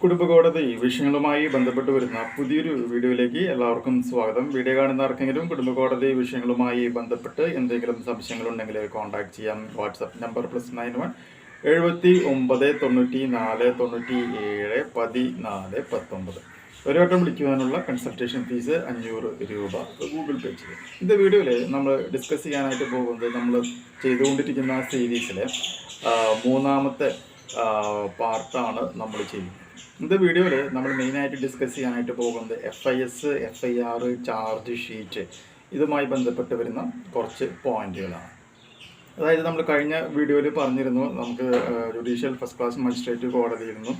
കുടുംബകോടതി വിഷയങ്ങളുമായി ബന്ധപ്പെട്ട് വരുന്ന പുതിയൊരു വീഡിയോയിലേക്ക് എല്ലാവർക്കും സ്വാഗതം. വീഡിയോ കാണുന്ന ആർക്കെങ്കിലും കുടുംബകോടതി വിഷയങ്ങളുമായി ബന്ധപ്പെട്ട് എന്തെങ്കിലും സംശയങ്ങളുണ്ടെങ്കിൽ കോൺടാക്ട് ചെയ്യാം. WhatsApp number plus nine one എഴുപത്തി ഒമ്പത് തൊണ്ണൂറ്റി നാല് തൊണ്ണൂറ്റി ഏഴ് പതിനാല് പത്തൊമ്പത്. ഒരു വട്ടം വിളിക്കുവാനുള്ള കൺസൾട്ടേഷൻ ഫീസ് അഞ്ഞൂറ് രൂപ ഗൂഗിൾ പേ ചെയ്യും. ഇന്ന് വീഡിയോയിൽ നമ്മൾ ഡിസ്കസ് ചെയ്യാനായിട്ട് പോകുന്നത് നമ്മൾ ചെയ്തുകൊണ്ടിരിക്കുന്ന സീരീസിലെ മൂന്നാമത്തെ പാർട്ടാണ് നമ്മൾ ചെയ്യുന്നത്. ഇന്നത്തെ വീഡിയോയിൽ നമ്മൾ മെയിനായിട്ട് ഡിസ്കസ് ചെയ്യാനായിട്ട് പോകുന്നത് F I S F I R charge sheet ഇതുമായി ബന്ധപ്പെട്ട് വരുന്ന കുറച്ച് പോയിന്റുകളാണ് അതായത് നമ്മൾ കഴിഞ്ഞ വീഡിയോയിൽ പറഞ്ഞിരുന്നു നമുക്ക് ജുഡീഷ്യൽ ഫസ്റ്റ് ക്ലാസ് മജിസ്ട്രേറ്റ് കോടതിയിൽ നിന്നും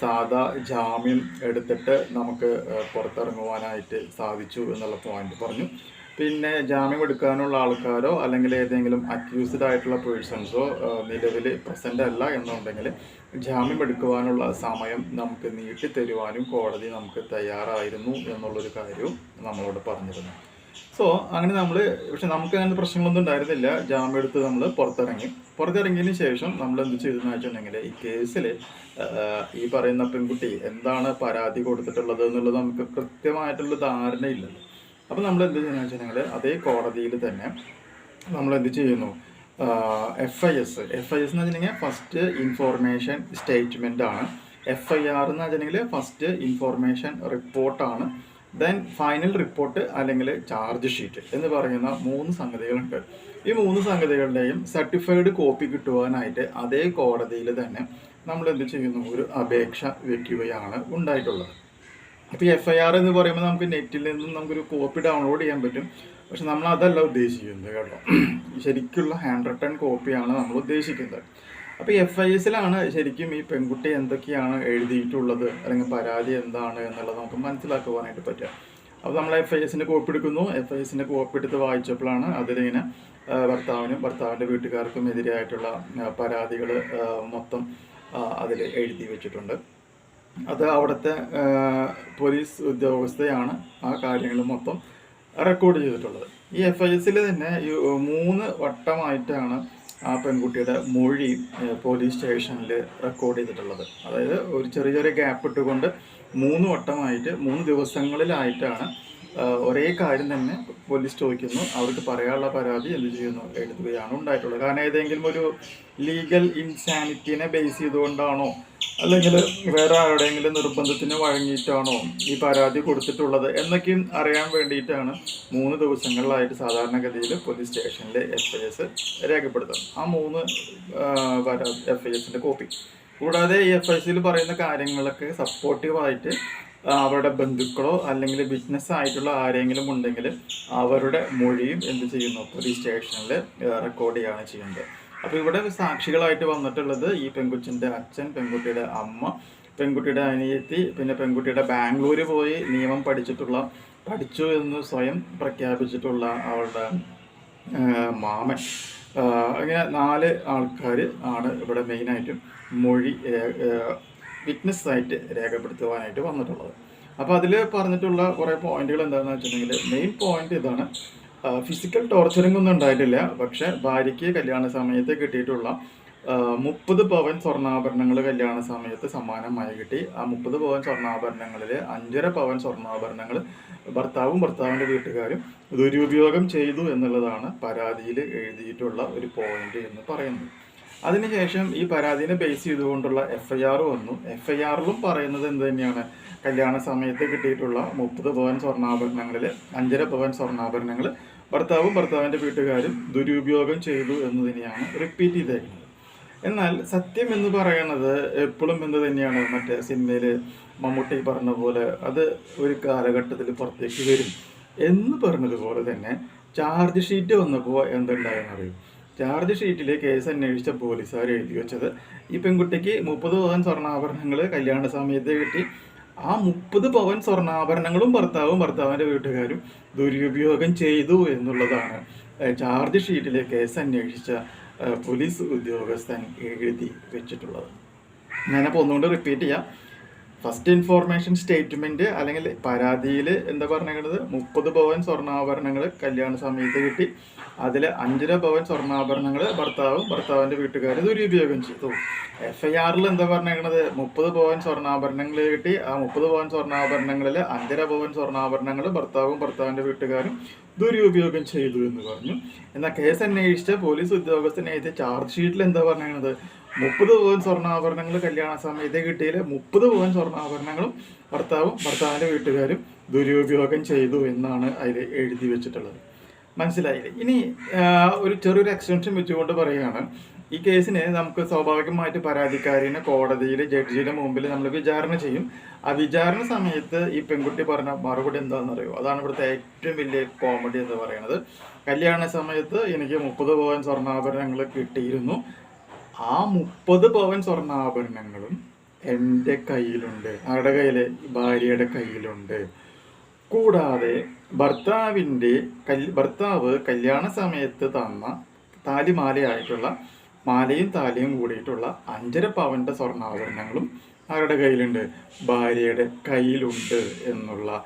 സാധാ ജാമ്യം എടുത്തിട്ട് നമുക്ക് പുറത്തിറങ്ങുവാനായിട്ട് സാധിച്ചു എന്നുള്ള പോയിന്റ് പറഞ്ഞു. പിന്നെ ജാമ്യം എടുക്കാനുള്ള ആൾക്കാരോ അല്ലെങ്കിൽ ഏതെങ്കിലും അക്യൂസ്ഡ് ആയിട്ടുള്ള പേഴ്സൺസോ നിലവിൽ പ്രസന്റ് അല്ല എന്നുണ്ടെങ്കിൽ ജാമ്യം എടുക്കുവാനുള്ള സമയം നമുക്ക് നീട്ടി തരുവാനും കോടതി നമുക്ക് തയ്യാറായിരുന്നു എന്നുള്ളൊരു കാര്യവും നമ്മളോട് പറഞ്ഞിരുന്നു. സോ അങ്ങനെ നമ്മൾ പക്ഷെ നമുക്ക് അങ്ങനെ പ്രശ്നങ്ങളൊന്നും ഉണ്ടായിരുന്നില്ല. ജാമ്യം എടുത്ത് നമ്മൾ പുറത്തിറങ്ങി. പുറത്തിറങ്ങിയതിന് ശേഷം നമ്മൾ എന്ത് ചെയ്തെന്ന് വെച്ചിട്ടുണ്ടെങ്കിൽ ഈ കേസിൽ ഈ പറയുന്ന പെൺകുട്ടി എന്താണ് പരാതി കൊടുത്തിട്ടുള്ളത് എന്നുള്ളത് നമുക്ക് കൃത്യമായിട്ടുള്ള ധാരണയില്ലല്ലോ. അപ്പം നമ്മൾ എന്ത് ചെയ്യുന്നത് വെച്ചിട്ടുണ്ടെങ്കിൽ അതേ കോടതിയിൽ തന്നെ നമ്മൾ എന്ത് ചെയ്യുന്നു F I S F I S എന്ന് വെച്ചിട്ടുണ്ടെങ്കിൽ ഫസ്റ്റ് ഇൻഫോർമേഷൻ സ്റ്റേറ്റ്മെന്റ് ആണ്. എഫ് ഐ ആർ എന്ന് വെച്ചിട്ടുണ്ടെങ്കിൽ ഫസ്റ്റ് ഇൻഫോർമേഷൻ റിപ്പോർട്ടാണ് ദെൻ ഫൈനൽ റിപ്പോർട്ട് അല്ലെങ്കിൽ ചാർജ് ഷീറ്റ് എന്ന് പറയുന്ന മൂന്ന് സംഗതികളുണ്ട്. ഈ മൂന്ന് സംഗതികളുടെയും സർട്ടിഫൈഡ് കോപ്പി കിട്ടുവാനായിട്ട് അതേ കോടതിയിൽ തന്നെ നമ്മൾ എന്ത് ചെയ്യുന്നു? ഒരു അപേക്ഷ വെക്കുകയാണ് ഉണ്ടായിട്ടുള്ളത്. അപ്പോൾ ഈ എഫ് ഐ ആർ എന്ന് പറയുമ്പോൾ നമുക്ക് നെറ്റിൽ നിന്നും നമുക്കൊരു കോപ്പി ഡൗൺലോഡ് ചെയ്യാൻ പറ്റും. പക്ഷെ നമ്മൾ അതല്ല ഉദ്ദേശിക്കുന്നത് കേട്ടോ. ശരിക്കുള്ള ഹാൻഡ് റിട്ടേൺ കോപ്പിയാണ് നമ്മൾ ഉദ്ദേശിക്കുന്നത്. അപ്പോൾ എഫ് ഐ എസിലാണ് ശരിക്കും ഈ പെൺകുട്ടി എന്തൊക്കെയാണ് എഴുതിയിട്ടുള്ളത് അല്ലെങ്കിൽ പരാതി എന്താണ് എന്നുള്ളത് നമുക്ക് മനസ്സിലാക്കുവാനായിട്ട് പറ്റുക. അപ്പോൾ നമ്മൾ എഫ് ഐ എസിന്റെ കോപ്പി എടുക്കുന്നു. എഫ് ഐ എസിന്റെ കോപ്പി എടുത്ത് വായിച്ചപ്പോഴാണ് അതിലിങ്ങനെ ഭർത്താവിനും ഭർത്താവിന്റെ വീട്ടുകാർക്കും എതിരായിട്ടുള്ള പരാതികൾ മൊത്തം അതിൽ എഴുതി വെച്ചിട്ടുണ്ട്. അത് അവിടുത്തെ പോലീസ് ഉദ്യോഗസ്ഥയാണ് ആ കാര്യങ്ങൾ മൊത്തം റെക്കോർഡ് ചെയ്തിട്ടുള്ളത്. ഈ എഫ് ഐ എസിൽ തന്നെ മൂന്ന് വട്ടമായിട്ടാണ് ആ പെൺകുട്ടിയുടെ മൊഴി പോലീസ് സ്റ്റേഷനിൽ റെക്കോർഡ് ചെയ്തിട്ടുള്ളത്. അതായത് ഒരു ചെറിയ ചെറിയ ഗ്യാപ്പ് ഇട്ടുകൊണ്ട് മൂന്ന് വട്ടമായിട്ട് മൂന്ന് ദിവസങ്ങളിലായിട്ടാണ് ഒരേ കാര്യം തന്നെ പോലീസ് ചോദിക്കുന്നു. അവർക്ക് പറയാനുള്ള പരാതി എന്ത് ചെയ്യുന്നു എഴുതുകയാണ് ഉണ്ടായിട്ടുള്ളത്. കാരണം ഏതെങ്കിലും ഒരു ലീഗൽ ഇൻസാനിറ്റിനെ ബേസ് ചെയ്തുകൊണ്ടാണോ അല്ലെങ്കിൽ വേറെ ആരുടെയെങ്കിലും നിർബന്ധത്തിന് വഴങ്ങിയിട്ടാണോ ഈ പരാതി കൊടുത്തിട്ടുള്ളത് എന്നൊക്കെയും അറിയാൻ വേണ്ടിയിട്ടാണ് മൂന്ന് ദിവസങ്ങളിലായിട്ട് സാധാരണഗതിയിൽ പോലീസ് സ്റ്റേഷനിൽ എഫ് ഐ എസ് രേഖപ്പെടുത്തുന്നത്. ആ മൂന്ന് പരാതി എഫ് ഐ എസിന്റെ കോപ്പി കൂടാതെ ഈ എഫ് ഐ സിയിൽ പറയുന്ന കാര്യങ്ങളൊക്കെ സപ്പോർട്ടീവായിട്ട് അവരുടെ ബന്ധുക്കളോ അല്ലെങ്കിൽ ബിസിനസ് ആയിട്ടുള്ള ആരെങ്കിലും ഉണ്ടെങ്കിൽ അവരുടെ മൊഴിയും എന്ത് ചെയ്യുന്നു? പോലീസ് സ്റ്റേഷനിൽ റെക്കോർഡ് ചെയ്യുകയാണ് ചെയ്യുന്നത്. അപ്പോൾ ഇവിടെ സാക്ഷികളായിട്ട് വന്നിട്ടുള്ളത് ഈ പെൺകുച്ചിന്റെ അച്ഛൻ പെൺകുട്ടിയുടെ അമ്മ പെൺകുട്ടിയുടെ അനിയത്തി പിന്നെ പെൺകുട്ടിയുടെ ബാംഗ്ലൂർ പോയി നിയമം പഠിച്ചിട്ടുള്ള പഠിച്ചു എന്ന് സ്വയം പ്രഖ്യാപിച്ചിട്ടുള്ള അവളുടെ മാമൻ. അങ്ങനെ നാല് ആൾക്കാർ ആണ് ഇവിടെ മെയിനായിട്ടും മൊഴി വിറ്റ്നസ് ആയിട്ട് രേഖപ്പെടുത്തുവാനായിട്ട് വന്നിട്ടുള്ളത്. അപ്പോൾ അതിൽ പറഞ്ഞിട്ടുള്ള കുറേ പോയിന്റുകൾ എന്താണെന്ന് വെച്ചിട്ടുണ്ടെങ്കിൽ മെയിൻ പോയിന്റ് ഇതാണ്. ഫിസിക്കൽ ടോർച്ചറിംഗ് ഒന്നും ഉണ്ടായിട്ടില്ല. പക്ഷെ ഭാര്യയ്ക്ക് കല്യാണ സമയത്ത് കിട്ടിയിട്ടുള്ള മുപ്പത് പവൻ സ്വർണാഭരണങ്ങൾ കല്യാണ സമയത്ത് സമ്മാനമായി കിട്ടി. ആ മുപ്പത് പവൻ സ്വർണാഭരണങ്ങളിൽ അഞ്ചര പവൻ സ്വർണാഭരണങ്ങൾ ഭർത്താവും ഭർത്താവിന്റെ വീട്ടുകാരും ദുരുപയോഗം ചെയ്തു എന്നുള്ളതാണ് പരാതിയിൽ എഴുതിയിട്ടുള്ള ഒരു പോയിന്റ് എന്ന് പറയുന്നത്. അതിനുശേഷം ഈ പരാതിനെ ബേസ് ചെയ്തുകൊണ്ടുള്ള എഫ് ഐ ആർ വന്നു. എഫ് ഐ ആറിലും പറയുന്നത് എന്ത് തന്നെയാണ്? കല്യാണ സമയത്ത് കിട്ടിയിട്ടുള്ള മുപ്പത് പവൻ സ്വർണാഭരണങ്ങളിൽ അഞ്ചര പവൻ സ്വർണാഭരണങ്ങൾ ഭർത്താവും ഭർത്താവിന്റെ വീട്ടുകാരും ദുരുപയോഗം ചെയ്തു എന്ന് തന്നെയാണ് റിപ്പീറ്റ് ചെയ്തേക്കുന്നത്. എന്നാൽ സത്യം എന്ന് പറയുന്നത് എപ്പോഴും എന്ത് തന്നെയാണ്? മറ്റേ സിനിമയിൽ മമ്മൂട്ടി പറഞ്ഞ പോലെ അത് ഒരു കാലഘട്ടത്തിൽ പുറത്തേക്ക് വരും എന്ന് പറഞ്ഞതുപോലെ തന്നെ ചാർജ് ഷീറ്റ് വന്നപ്പോൾ എന്തുണ്ടായെന്ന് അറിയും? ചാർജ് ഷീറ്റിൽ കേസ് അന്വേഷിച്ച പോലീസുകാർ എഴുതി വെച്ചത് ഈ പെൺകുട്ടിക്ക് മുപ്പത് പവൻ സ്വർണാഭരണങ്ങൾ കല്യാണ സമയത്ത് കിട്ടി. ആ മുപ്പത് പവൻ സ്വർണാഭരണങ്ങളും ഭർത്താവും ഭർത്താവിന്റെ വീട്ടുകാരും ദുരുപയോഗം ചെയ്തു എന്നുള്ളതാണ് ചാർജ് ഷീറ്റിലെ കേസ് അന്വേഷിച്ച പോലീസ് ഉദ്യോഗസ്ഥൻ എഴുതി വെച്ചിട്ടുള്ളത്. ഞാനപ്പോൾ ഒന്നുകൊണ്ട് റിപ്പീറ്റ് ചെയ്യാം. ഫസ്റ്റ് ഇൻഫോർമേഷൻ സ്റ്റേറ്റ്മെന്റ് അല്ലെങ്കിൽ പരാതിയിൽ എന്താ പറഞ്ഞത് മുപ്പത് പവൻ സ്വർണാഭരണങ്ങൾ കല്യാണ സമയത്ത് കിട്ടി. അതിൽ അഞ്ചര പവൻ സ്വർണാഭരണങ്ങൾ ഭർത്താവും ഭർത്താവിന്റെ വീട്ടുകാരും ദുരുപയോഗം ചെയ്തു. എഫ് ഐ ആറിൽ എന്താ പറഞ്ഞത് മുപ്പത് പവൻ സ്വർണാഭരണങ്ങൾ കിട്ടി. ആ മുപ്പത് പവൻ സ്വർണാഭരണങ്ങളിൽ അഞ്ചര പവൻ സ്വർണാഭരണങ്ങൾ ഭർത്താവും ഭർത്താവിന്റെ വീട്ടുകാരും ദുരുപയോഗം ചെയ്തു എന്ന് പറഞ്ഞു. എന്നാൽ കേസ് അന്വേഷിച്ച പോലീസ് ഉദ്യോഗസ്ഥനെഴുതിയ ചാർജ് ഷീറ്റിൽ എന്താ പറഞ്ഞേക്കണത് മുപ്പത് പവൻ സ്വർണാഭരണങ്ങൾ കല്യാണ സമയത്ത് കിട്ടിയില്ല? മുപ്പത് പവൻ സ്വർണാഭരണങ്ങളും ഭർത്താവും ഭർത്താവിന്റെ വീട്ടുകാരും ദുരുപയോഗം ചെയ്തു എന്നാണ് അതിൽ എഴുതി വെച്ചിട്ടുള്ളത്. മനസ്സിലായില്ലേ? ഇനി ഒരു ചെറിയൊരു എക്സ്റ്റൻഷൻ വെച്ചുകൊണ്ട് പറയുകയാണ്. ഈ കേസിന് നമുക്ക് സ്വാഭാവികമായിട്ട് പരാതിക്കാരിനെ കോടതിയിൽ ജഡ്ജിയുടെ മുമ്പിൽ നമ്മൾ വിചാരണ ചെയ്യും. ആ വിചാരണ സമയത്ത് ഈ പെൺകുട്ടി പറഞ്ഞ മറുപടി എന്താണെന്ന് അറിയോ അതാണ് ഇവിടുത്തെ ഏറ്റവും വലിയ കോമഡി എന്ന് പറയുന്നത്. കല്യാണ സമയത്ത് എനിക്ക് മുപ്പത് പവൻ സ്വർണാഭരണങ്ങൾ കിട്ടിയിരുന്നു. ആ മുപ്പത് പവൻ സ്വർണാഭരണങ്ങളും എന്റെ കയ്യിലുണ്ട്. ആരുടെ കയ്യിൽ? ഭാര്യയുടെ കയ്യിലുണ്ട്. കൂടാതെ ഭർത്താവിന്റെ കൽ ഭർത്താവ് കല്യാണ സമയത്ത് തന്ന താലിമാലയായിട്ടുള്ള മാലയും താലിയും കൂടിയിട്ടുള്ള അഞ്ചര പവന്റെ സ്വർണാഭരണങ്ങളും ആരുടെ കയ്യിലുണ്ട്? ഭാര്യയുടെ കയ്യിലുണ്ട് എന്നുള്ള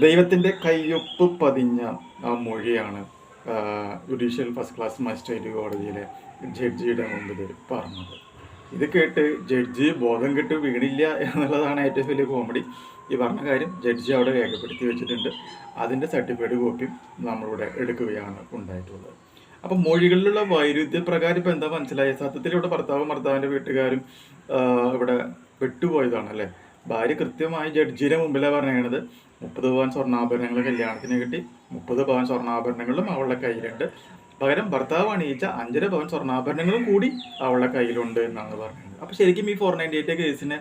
ദൈവത്തിന്റെ കയ്യൊപ്പ് പതിഞ്ഞ ആ മൊഴിയാണ് ജുഡീഷ്യൽ ഫസ്റ്റ് ക്ലാസ് മജിസ്ട്രേറ്റ് കോടതിയിലെ ജഡ്ജിയുടെ മുമ്പിൽ പറഞ്ഞത്. ഇത് കേട്ട് ജഡ്ജി ബോധം കെട്ട് വീണില്ല എന്നുള്ളതാണ് ഏറ്റവും വലിയ കോമഡി ഈ പറഞ്ഞ കാര്യം ജഡ്ജി അവിടെ രേഖപ്പെടുത്തി വെച്ചിട്ടുണ്ട്. അതിന്റെ സർട്ടിഫിക്കറ്റ് കോപ്പി നമ്മളിവിടെ എടുക്കുകയാണ് ഉണ്ടായിട്ടുള്ളത്. അപ്പം മൊഴികളിലുള്ള വൈരുദ്ധ്യ പ്രകാരം ഇപ്പം എന്താ മനസ്സിലായത്? സത്യത്തിൽ ഇവിടെ ഭർത്താവും ഭർത്താവിന്റെ വീട്ടുകാരും ഇവിടെ പെട്ടുപോയതാണ് അല്ലേ ഭാര്യ കൃത്യമായി ജഡ്ജിയുടെ മുമ്പിലാണ് പറഞ്ഞത് മുപ്പത് പവൻ സ്വർണാഭരണങ്ങൾ കല്യാണത്തിന് കിട്ടി. മുപ്പത് പവൻ സ്വർണാഭരണങ്ങളും അവളുടെ കയ്യിലുണ്ട്. പകരം ഭർത്താവ് അണിയിച്ച അഞ്ചര പവൻ സ്വർണാഭരണങ്ങളും കൂടി അവളുടെ കയ്യിലുണ്ട് എന്നാണ് പറഞ്ഞത് അപ്പോൾ ശരിക്കും ഈ ഫോർ നയന്റി എയ്റ്റ് കേസിനെ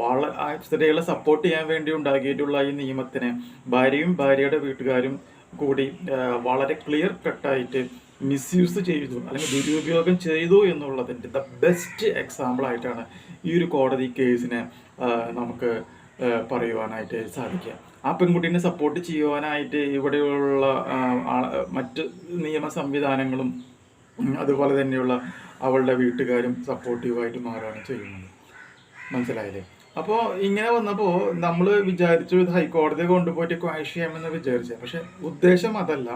വള സ്ത്രീകളെ സപ്പോർട്ട് ചെയ്യാൻ വേണ്ടി ഉണ്ടാക്കിയിട്ടുള്ള ഈ നിയമത്തിനെ ഭാര്യയും ഭാര്യയുടെ വീട്ടുകാരും കൂടി വളരെ ക്ലിയർ കട്ടായിട്ട് മിസ്യൂസ് ചെയ്തു. അല്ലെങ്കിൽ ദുരുപയോഗം ചെയ്തു എന്നുള്ളതിന്റെ ദ ബെസ്റ്റ് എക്സാമ്പിൾ ആയിട്ടാണ് ഈ ഒരു കോടതി കേസിനെ നമുക്ക് പറയുവാനായിട്ട് സാധിക്കുക. ആ പെൺകുട്ടീനെ സപ്പോർട്ട് ചെയ്യുവാനായിട്ട് ഇവിടെയുള്ള മറ്റ് നിയമ സംവിധാനങ്ങളും അതുപോലെ തന്നെയുള്ള അവളുടെ വീട്ടുകാരും സപ്പോർട്ടീവായിട്ട് മാറുകയാണ് ചെയ്യുന്നത്. മനസ്സിലായില്ലേ? അപ്പോൾ ഇങ്ങനെ വന്നപ്പോൾ നമ്മൾ വിചാരിച്ചു ഇത് ഹൈക്കോടതി കൊണ്ടുപോയിട്ട് ക്വാഷ് ചെയ്യാമെന്ന് വിചാരിച്ചത് പക്ഷെ ഉദ്ദേശം അതല്ല.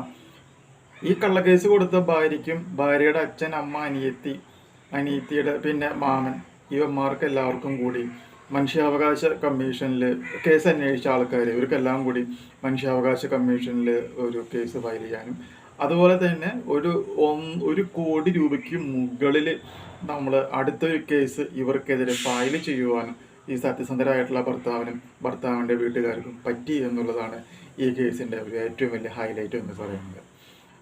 ഈ കള്ളക്കേസ് കൊടുത്ത ഭാര്യയ്ക്കും ഭാര്യയുടെ അച്ഛൻ അമ്മ അനിയത്തി അനിയത്തിയുടെ പിന്നെ മാമൻ ഇവന്മാർക്ക് എല്ലാവർക്കും കൂടി മനുഷ്യാവകാശ കമ്മീഷനിൽ കേസ് അന്വേഷിച്ച ആൾക്കാർ ഇവർക്കെല്ലാം കൂടി മനുഷ്യാവകാശ കമ്മീഷനിൽ ഒരു കേസ് ഫയൽ ചെയ്യാനും. അതുപോലെ തന്നെ ഒരു ഒരു കോടി രൂപയ്ക്ക് മുകളിൽ നമ്മൾ അടുത്തൊരു കേസ് ഇവർക്കെതിരെ ഫയൽ ചെയ്യുവാനും ഈ സത്യസന്ധരായിട്ടുള്ള ഭർത്താവിനും ഭർത്താവിന്റെ വീട്ടുകാർക്കും പറ്റി എന്നുള്ളതാണ് ഈ കേസിന്റെ ഒരു ഏറ്റവും വലിയ ഹൈലൈറ്റ് എന്ന് പറയുന്നത്.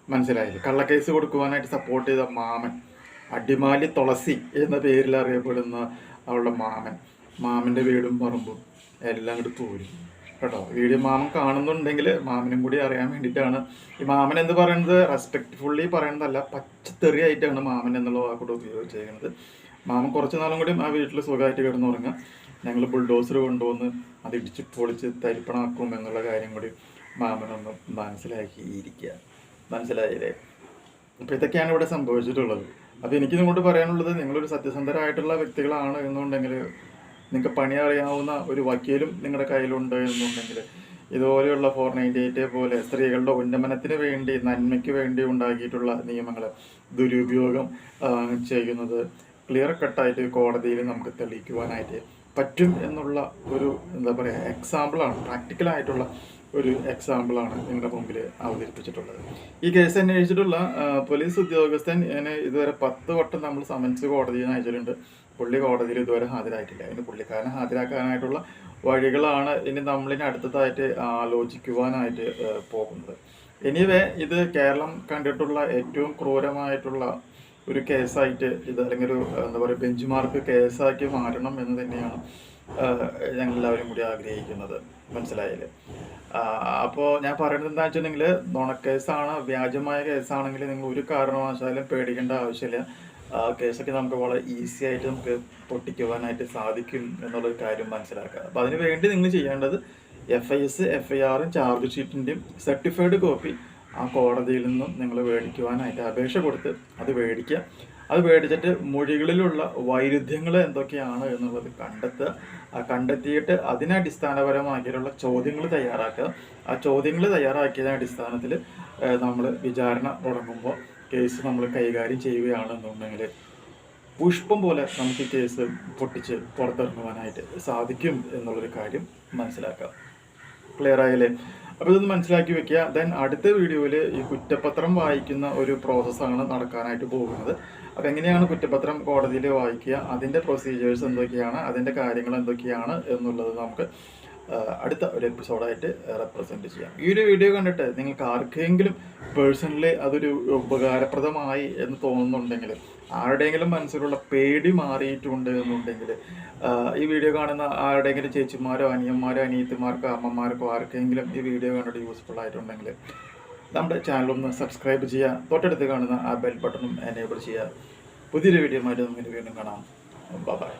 മനസ്സിലായില്ലേ? കള്ളക്കേസ് കൊടുക്കുവാനായിട്ട് സപ്പോർട്ട് ചെയ്ത മാമൻ. അടിമാലി തുളസി എന്ന പേരിൽ അറിയപ്പെടുന്ന അവളുടെ മാമൻ. മാമന്റെ വീടും പറമ്പും എല്ലാം കൂടി പോരും. കേട്ടോ? വീഡിയോ മാമൻ കാണുന്നുണ്ടെങ്കിൽ മാമനും കൂടി അറിയാൻ വേണ്ടിയിട്ടാണ്. ഈ മാമൻ എന്ന് പറയുന്നത് റെസ്പെക്റ്റ്ഫുള്ളി പറയുന്നതല്ല പച്ചത്തെറിയായിട്ടാണ് മാമൻ എന്നുള്ള വാക്കോട് ഉപയോഗിച്ചിരിക്കുന്നത് മാമൻ കുറച്ച് നാളും കൂടി ആ വീട്ടിൽ സുഖമായിട്ട് കിടന്നുറങ്ങാം ഞങ്ങൾ ബുൾഡോസർ കൊണ്ടുവന്ന് അത് ഇടിച്ച് പൊളിച്ച് തരിപ്പണാക്കും എന്നുള്ള കാര്യം കൂടി മാമനൊന്ന് മനസ്സിലാക്കിയിരിക്കുക. മനസ്സിലായില്ലേ? അപ്പോൾ ഇതൊക്കെയാണ് ഇവിടെ സംഭവിച്ചിട്ടുള്ളത്. അപ്പോൾ എനിക്ക് നിങ്ങളോട് പറയാനുള്ളത് നിങ്ങളൊരു സത്യസന്ധരായിട്ടുള്ള വ്യക്തികളാണ് എന്നുണ്ടെങ്കിൽ നിങ്ങൾക്ക് പണി അറിയാവുന്ന ഒരു വക്കീലും നിങ്ങളുടെ കയ്യിലുണ്ട് എന്നുണ്ടെങ്കിൽ ഇതുപോലെയുള്ള ഫോർ നയന്റി എയ്റ്റ് പോലെ സ്ത്രീകളുടെ ഉന്നമനത്തിന് വേണ്ടി നന്മയ്ക്ക് വേണ്ടി ഉണ്ടാക്കിയിട്ടുള്ള നിയമങ്ങൾ ദുരുപയോഗം ചെയ്യുന്നത് ക്ലിയർ കട്ടായിട്ട് കോടതിയിൽ നമുക്ക് തെളിയിക്കുവാനായിട്ട് പറ്റും എന്നുള്ള ഒരു എന്താ പറയുക എക്സാമ്പിളാണ് പ്രാക്ടിക്കലായിട്ടുള്ള ഒരു എക്സാമ്പിളാണ് നിങ്ങളുടെ മുമ്പിൽ അവതരിപ്പിച്ചിട്ടുള്ളത്. ഈ കേസ് അന്വേഷിച്ചിട്ടുള്ള പോലീസ് ഉദ്യോഗസ്ഥൻ ഇതുവരെ പത്ത് വട്ടം നമ്മൾ സമൻസ് കോടതിയിൽ നിന്ന് അയച്ചിട്ടുണ്ട്. പുള്ളി കോടതിയിൽ ഇതുവരെ ഹാജരായിട്ടില്ല. അതിന് പുള്ളിക്കാരനെ ഹാജരാക്കാനായിട്ടുള്ള വഴികളാണ് ഇനി നമ്മളിനി അടുത്തതായിട്ട് ആലോചിക്കുവാനായിട്ട് പോകുന്നത്. എനിവേ ഇത് കേരളം കണ്ടിട്ടുള്ള ഏറ്റവും ക്രൂരമായിട്ടുള്ള ഒരു കേസായിട്ട് ഇത് അല്ലെങ്കിൽ ഒരു എന്താ പറയുക ബെഞ്ച് മാർക്ക് കേസാക്കി മാറണം എന്ന് തന്നെയാണ് ഞങ്ങൾ എല്ലാവരും കൂടി ആഗ്രഹിക്കുന്നത്. മനസ്സിലായില്ലേ? അപ്പോൾ ഞാൻ പറയുന്നത് എന്താ വെച്ചിട്ടുണ്ടെങ്കിൽ നുണക്കേസാണ് വ്യാജമായ കേസാണെങ്കിൽ നിങ്ങൾ ഒരു കാരണവശാലും പേടിക്കേണ്ട ആവശ്യമില്ല. കേസൊക്കെ നമുക്ക് വളരെ ഈസി ആയിട്ട് നമുക്ക് പൊട്ടിക്കുവാനായിട്ട് സാധിക്കും എന്നുള്ളൊരു കാര്യം മനസ്സിലാക്കുക. അപ്പോൾ അതിന് വേണ്ടി നിങ്ങൾ ചെയ്യേണ്ടത് F I S F I ആറും ചാർജ് ഷീറ്റിന്റെയും സർട്ടിഫൈഡ് കോപ്പി ആ കോടതിയിൽ നിന്നും നിങ്ങൾ മേടിക്കുവാനായിട്ട് അപേക്ഷ കൊടുത്ത് അത് മേടിക്കുക. അത് മേടിച്ചിട്ട് മൊഴികളിലുള്ള വൈരുദ്ധ്യങ്ങൾ എന്തൊക്കെയാണ് എന്നുള്ളത് കണ്ടെത്തുക കണ്ടെത്തിയിട്ട് അതിനെ അടിസ്ഥാനപരമാക്കിയിട്ടുള്ള ചോദ്യങ്ങൾ തയ്യാറാക്കുക. ആ ചോദ്യങ്ങൾ തയ്യാറാക്കിയതിന് അടിസ്ഥാനത്തിൽ നമ്മൾ വിചാരണ തുടങ്ങുമ്പോൾ കേസ് നമ്മൾ കൈകാര്യം ചെയ്യുകയാണെന്നുണ്ടെങ്കിൽ പുഷ്പം പോലെ നമുക്ക് ഈ കേസ് പൊട്ടിച്ച് പുറത്തിറങ്ങുവാനായിട്ട് സാധിക്കും എന്നുള്ളൊരു കാര്യം മനസ്സിലാക്കുക. ക്ലിയർ ആയല്ലേ? അപ്പോൾ ഇതൊന്ന് മനസ്സിലാക്കി വെക്കുക. ദെൻ അടുത്ത വീഡിയോയിൽ ഈ കുറ്റപത്രം വായിക്കുന്ന ഒരു പ്രോസസ്സാണ് നടക്കാനായിട്ട് പോകുന്നത്. അപ്പോൾ എങ്ങനെയാണ് കുറ്റപത്രം കോടതിയിൽ വായിക്കുക? അതിന്റെ പ്രൊസീജിയേഴ്സ് എന്തൊക്കെയാണ്? അതിന്റെ കാര്യങ്ങൾ എന്തൊക്കെയാണ് എന്നുള്ളത് നമുക്ക് അടുത്ത ഒരു എപ്പിസോഡായിട്ട് റെപ്രസെന്റ് ചെയ്യാം. ഈ ഒരു വീഡിയോ കണ്ടിട്ട് നിങ്ങൾക്ക് ആർക്കെങ്കിലും പേഴ്സണലി അതൊരു ഉപകാരപ്രദമായി എന്ന് തോന്നുന്നുണ്ടെങ്കിൽ ആരുടെയെങ്കിലും മനസ്സിലുള്ള പേടി മാറിയിട്ടുണ്ട് എന്നുണ്ടെങ്കിൽ ഈ വീഡിയോ കാണുന്ന ആരുടെയെങ്കിലും ചേച്ചിമാരോ അനിയന്മാരോ അനിയത്തിമാർക്കോ അമ്മമാർക്കോ ആർക്കെങ്കിലും ഈ വീഡിയോ കണ്ടിട്ട് യൂസ്ഫുൾ ആയിട്ടുണ്ടെങ്കിൽ നമ്മുടെ ചാനലൊന്ന് സബ്സ്ക്രൈബ് ചെയ്യുക തൊട്ടടുത്ത് കാണുന്ന ആ ബെൽ ബട്ടണും എനേബിൾ ചെയ്യുക. പുതിയൊരു വീഡിയോ ആയിട്ട് നമുക്ക് വീണ്ടും കാണാം. ബൈ